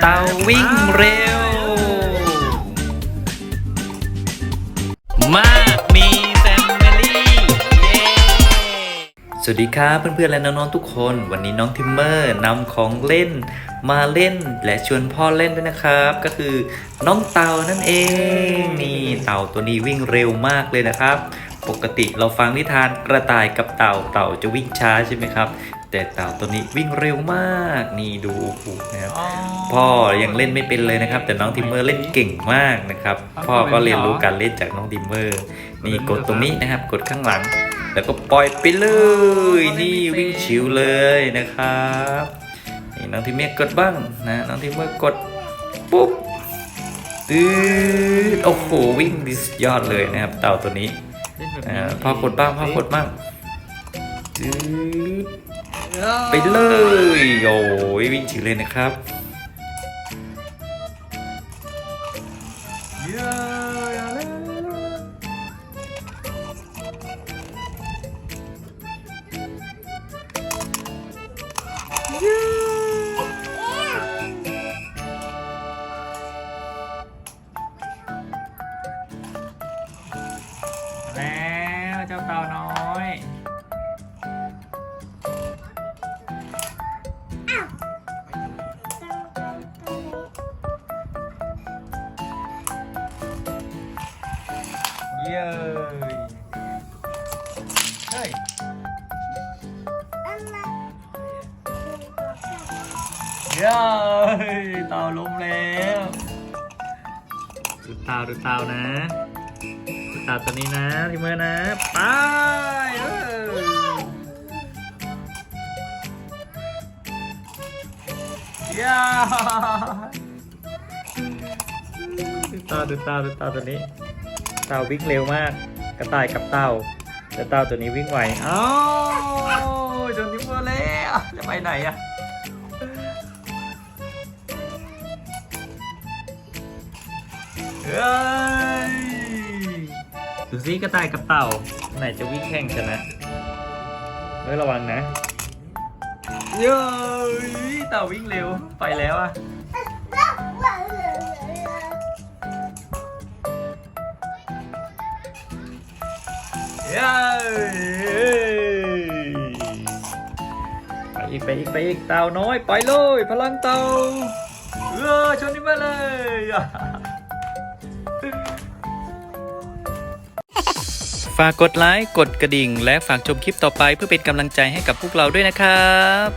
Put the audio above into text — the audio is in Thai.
เตาวิ่งเร็ว มากมีแฟมิลี่สวัสดีครับเพื่อนๆและน้องๆทุกคน วันนี้น้องทิมเมอร์นำของเล่นมาเล่นและชวนพ่อเล่นด้วยนะครับ ก็คือน้องเต่านั่นเองนี่เต่าตัวนี้วิ่งเร็วมากเลยนะครับปกติเราฟังนิทานกระต่ายกับเต่าเต่าจะวิ่งช้าใช่ไหมครับ แต่เต่าตัวนี้วิ่งเร็วมากนี่ดูโอ้โหนะครับพ่อยังเล่นไม่เป็นเลยนะครับ แต่น้องทิมเมอร์เล่นเก่งมากนะครับ พ่อก็เรียนรู้การเล่นจากน้องทิมเมอร์นี่กดตรงนี้นะครับ กดข้างหลัง แล้วก็ปล่อยไปเลย นี่วิ่งชิวเลยนะครับนี่น้องทิมเมอร์กดบ้างนะน้องทิมเมอร์กดปุ๊บตืดโอ้โหวิ่งดิสยอดเลยนะครับ เต่าตัวนี้อ่าพ่อกดบ้างพ่อกดบ้างตืด ไปเลยโอ้ยวิ่งชิวเลยนะครับแล้วเจ้าเต่าน้อย เย้ยเฮ้ยเย้ยเต่าล้มแล้วดูเต่าดูเต่านะดูเต่าตัวนี้นะที่เมื่อนะไปเออย้าดูตาดูตาดูตาตัวนี้ เต่าวิ่งเร็วมาก กระต่ายกับเต่าแต่เต่าตัวนี้วิ่งไวอ้าวจนนิ้วมือแล้วจะไปไหนอะเฮ้ยดูสิกระต่ายกับเต่า ไหนจะวิ่งแข่งกันนะเฮ้ยระวังนะเย้ยเต่าวิ่งเร็วไปแล้วอะ ไปอีกไปอีกไปอีกเต่าน้อยไปเลยพลังเต่าเออชนนี่มาเลยฝากกดไลค์กดกระดิ่ง และฝากชมคลิปต่อไปเพื่อเป็นกำลังใจให้กับพวกเราด้วยนะครับ